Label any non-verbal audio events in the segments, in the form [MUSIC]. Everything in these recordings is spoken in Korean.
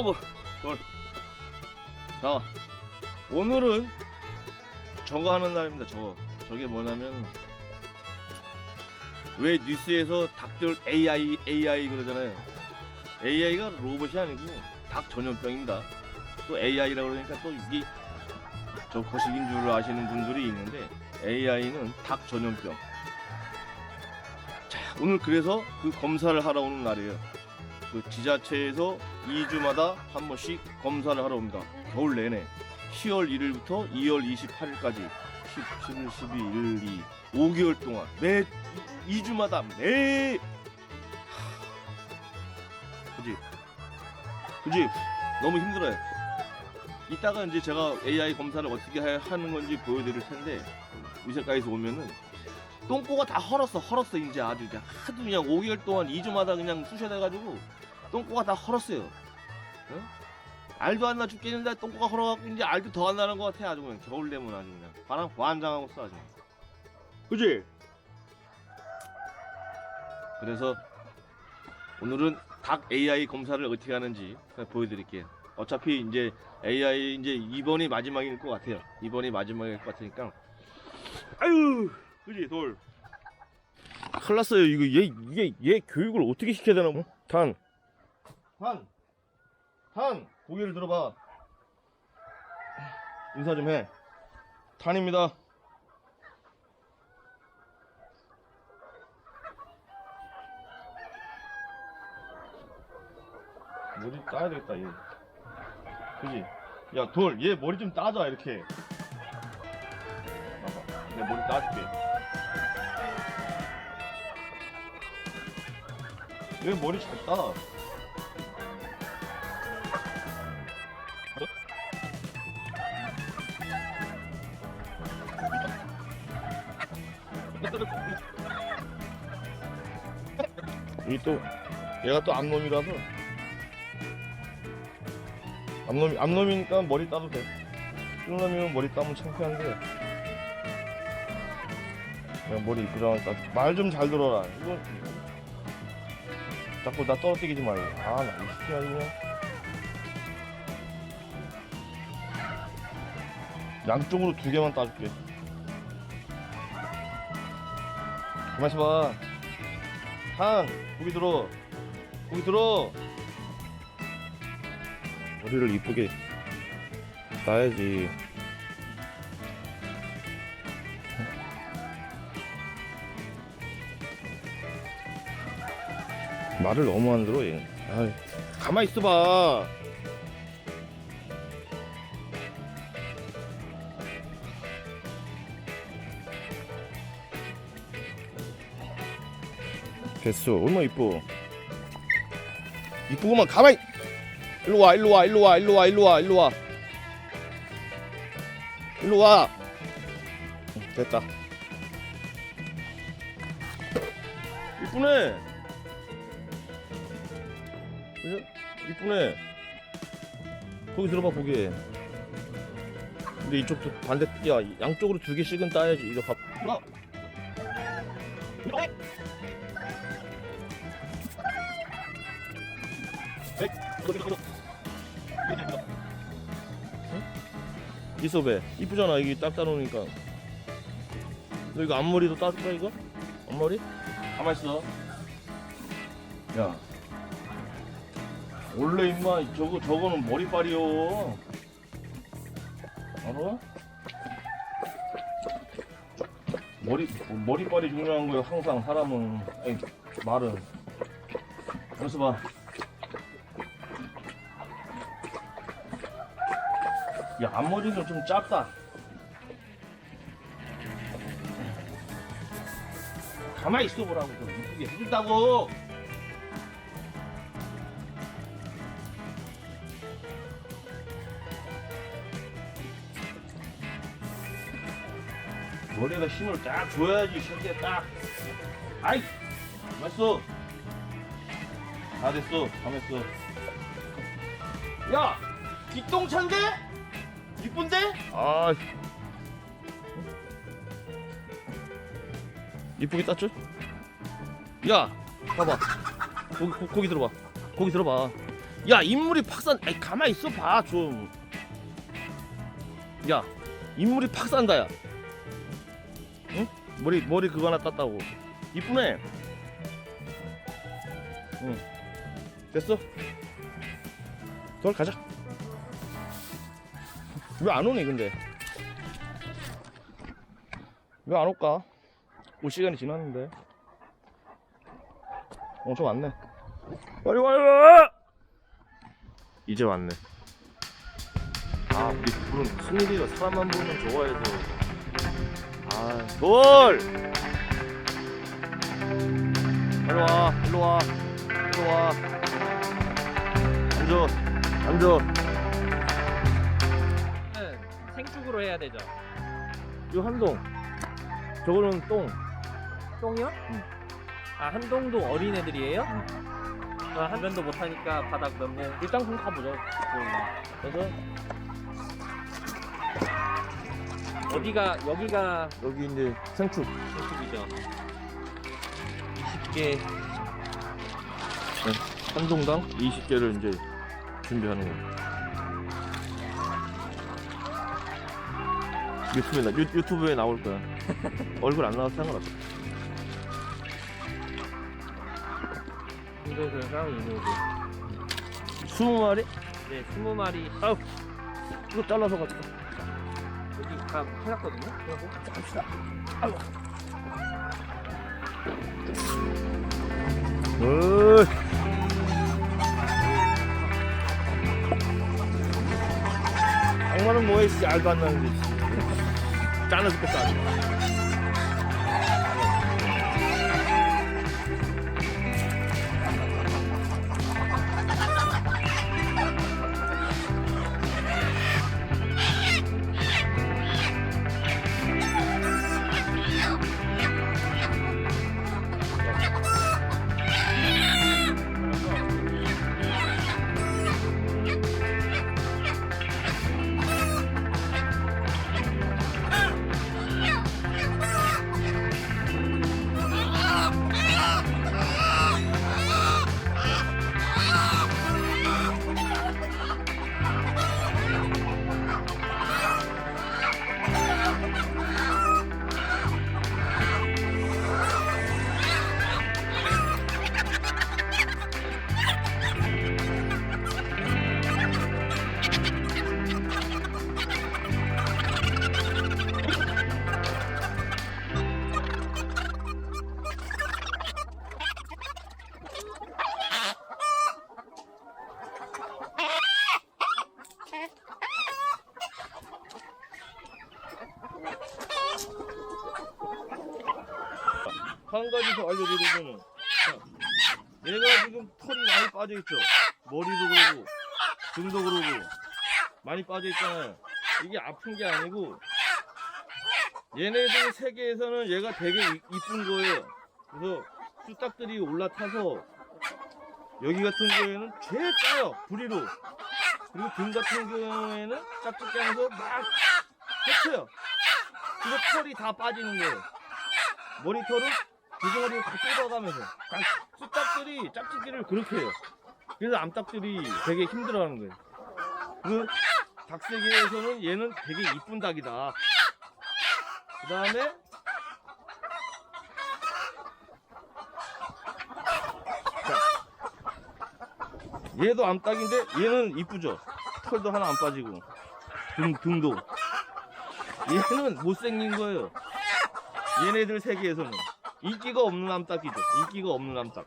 아우 돌. 자 오늘은 저거 하는 날입니다. 저거 저게 뭐냐면 왜 뉴스에서 닭들 AI AI 그러잖아요. AI가 로봇이 아니고 닭 전염병입니다. 또 AI라고 그러니까 또 이게 저 거식인 줄 아시는 분들이 있는데 AI는 닭 전염병. 자 오늘 그래서 그 검사를 하러 오는 날이에요. 그 지자체에서 2주마다 한 번씩 검사를 하러 옵니다. 겨울 내내 10월 1일부터 2월 28일까지 10, 11, 12, 1, 2, 5개월 동안 매 2주마다 매 하, 그지 그지 너무 힘들어요. 이따가 이제 제가 AI 검사를 어떻게 하- 하는 건지 보여드릴 텐데 의사과에서 오면은 똥꼬가 다 헐었어 헐었어 이제 아주 그냥 하도 그냥 5개월 동안 2주마다 그냥 쑤셔대가지고 똥꼬가 다 헐었어요. 어? 알도 안 나 죽겠는데 똥꼬가 헐어갖고 이제 알도 더 안 나는 것 같아. 아주 그냥 겨울 되면 아주 그냥 바람 완장하고 써 아주. 그지? 그래서 오늘은 닭 AI 검사를 어떻게 하는지 보여드릴게요. 어차피 이제 AI 이제 이번이 마지막일 것 같아요. 이번이 마지막일 것 같으니까. 아유 그지 돌? 큰일 났어요. 이거 얘 이게 얘 교육을 어떻게 시켜야 되나 뭐? 단 단! 단! 고개를 들어봐 인사 좀해 탄입니다 머리 따야 되겠다 얘 그지? 야 돌 얘 머리 좀 따자 이렇게 봐봐 내 머리 따줄게 얘 머리 잘 따. 이또 얘가 또 암놈이라서 암놈 암놈이니까 머리 따도 돼. 쫄놈이면 머리 따면 창피한데 그냥 머리 이쁘장하니까 말좀 잘 들어라. 이거 자꾸 나 떨어뜨리지 말고. 아, 나이 새끼 아니냐. 양쪽으로 두 개만 따줄게. 가만있어 봐. 한, 고기 들어. 고기 들어. 머리를 이쁘게 따야지. 말을 너무 안 들어 얘. 아이, 가만 있어봐. 됐어. 얼마나 이뻐. 이쁘구만. 가만히. 일로 와, 일로 와, 일로 와, 일로 와, 일로 와, 일로 와. 일로 와. 응, 됐다. 이쁘네. 이쁘네. 거기 들어봐 거기. 근데 이쪽도 반대 야 양쪽으로 두 개씩은 따야지 이거 봐. 어. 이소배 이쁘잖아 이게 딱 따놓으니까 너 이거 앞머리도 따줄까 이거? 앞머리? 가만 있어 야 원래 임마 저거 저거는 머리빨이요. 알아? 머리 머리빨이 중요한 거예요. 항상 사람은 아니, 말은. 그래서 봐. 야 앞머리는 좀 짧다. 가만히 있어 보라고 좀 이쁘게 해준다고. 머리에다 힘을 딱 줘야지 새끼야 딱 아이 됐어 다 됐어 가만있어 야 뒷동차인데? 이쁜데? 아 이쁘게 땄죠? 야 봐봐 고기, 고, 고기 들어봐 고기 들어봐 야 인물이 팍산 아이 가만히 있어 봐 좀. 야 인물이 팍산다 야. 응? 머리 머리 그거 하나 땄다고. 이쁘네. 응. 됐어. 덜 가자. 왜 안 오니 근데? 왜 안 올까? 올 시간이 지났는데. 어, 좀 왔네. 빨리 와요! 이제 왔네. 아, 우리 불은 승일이가 사람만 보면 좋아해서. 아, 돌! 빨리 와, 일로 와, 일로 와. 앉아, 앉아. 생축으로 해야 되죠. 이거 한동. 저거는 똥. 똥이요? 응. 아 한동도 어린애들이에요? 응. 아, 한 면도 못하니까 바닥 넘네. 일단 그럼 가보자. 그래서 어디가 여기가 여기 이제 생축. 생축이죠. 20개 한 동당 20개를 이제 준비하는 거. 유튜브에 나, 유, 유튜브에 나올 거야. [LAUGHS] 얼굴 안 나와도 상관없어. 홍대에랑 이모들. 20마리? 네, 20마리 아우, 이거 잘라서 가자. 여기 다 해놨거든요. 그리고 갑시다. 아이고. 어이. 악마는 뭐해, 씨. 알도 안 나는데, 씨. 짜나 죽 한 가지 더 알려드리면은 자, 얘가 지금 털이 많이 빠져있죠? 머리도 그러고 등도 그러고 많이 빠져있잖아요. 이게 아픈 게 아니고 얘네들 세계에서는 얘가 되게 이- 이쁜 거예요. 그래서 수탉들이 올라타서 여기 같은 경우에는 제일 짜요 부리로. 그리고 등 같은 경우에는 짝짓기 하면서 막 펼쳐요. 그래서 털이 다 빠지는 거예요. 머리털을 두덩어리를 다 뜯어가면서 딱 수탉들이 짝짓기를 그렇게 해요. 그래서 암탉들이 되게 힘들어하는 거예요. 그 닭세계에서는 얘는 되게 이쁜 닭이다. 그 다음에 얘도 암탉인데 얘는 이쁘죠. 털도 하나 안 빠지고 등 등도 얘는 못생긴 거예요. 얘네들 세계에서는 인기가 없는 암탉이죠. 인기가 없는 암탉.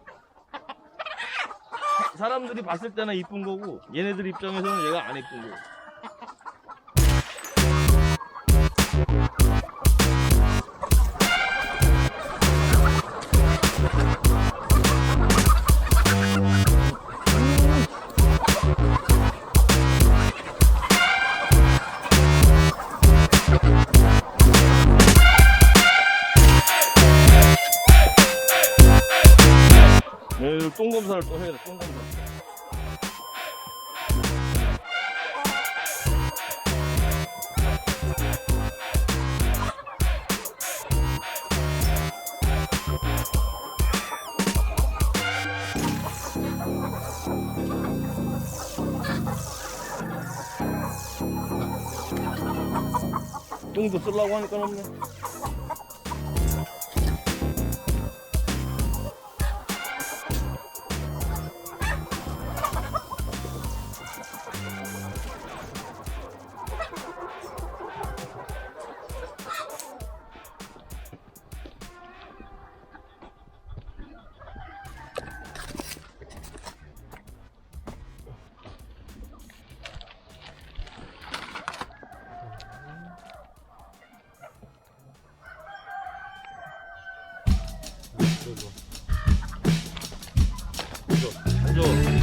사람들이 봤을 때는 이쁜 거고 얘네들 입장에서는 얘가 안 이쁜 거. 네, 최선을 또 해야 돼. 쏜다. 똥도 쓸라고 하니까 없네. 앉아.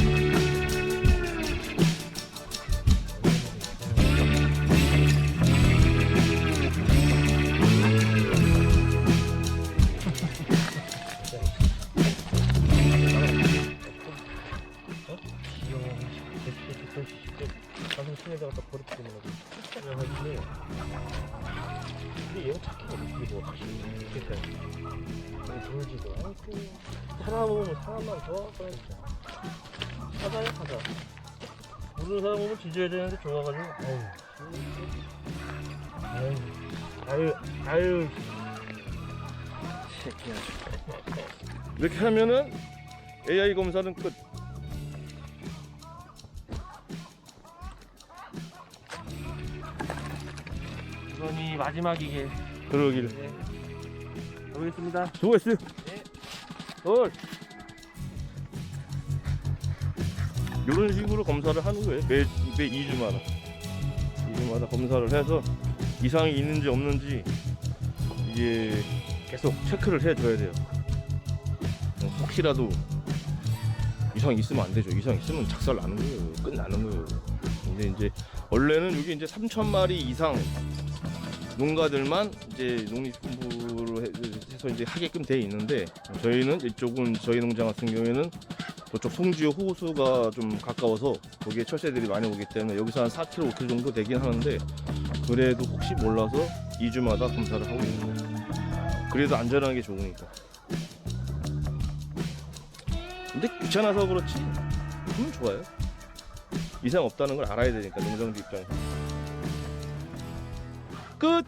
가슴 침에다가 딱 그냥 근데 얘는 착해 이게 뭐 확실히 그러니까 너무 돌지도 않고 사람 보면 사람만 더 그래 사자야 사자 모르는 사람 보면 뒤져야 되는데 좋아가지고 아유 아유 아유 아유 새끼야. 이렇게 하면은 AI 검사는 끝. 이번이 마지막이게. 그러길. 네. 가보겠습니다. 수고했어요. 네. 헐. 이런 식으로 검사를 하는 거예요. 매, 매 2주마다. 2주마다 검사를 해서 이상이 있는지 없는지 이게 계속 체크를 해줘야 돼요. 어, 혹시라도 이상 있으면 안 되죠. 이상 있으면 작살 나는 거예요. 끝나는 거예요. 근데 이제 원래는 여기 이제 3천 마리 이상 농가들만 이제 농림식품부로 해- 해서 이제 하게끔 돼 있는데 저희는 이쪽은 저희 농장 같은 경우에는 저쪽 송지호 호수가 좀 가까워서 거기에 철새들이 많이 오기 때문에 여기서 한 4km, 5km 정도 되긴 하는데 그래도 혹시 몰라서 2주마다 검사를 하고 있는 거예요. 그래도 안전한 게 좋으니까. 근데 귀찮아서 그렇지 하면 좋아요. 이상 없다는 걸 알아야 되니까 농장주 입장에서. 끝!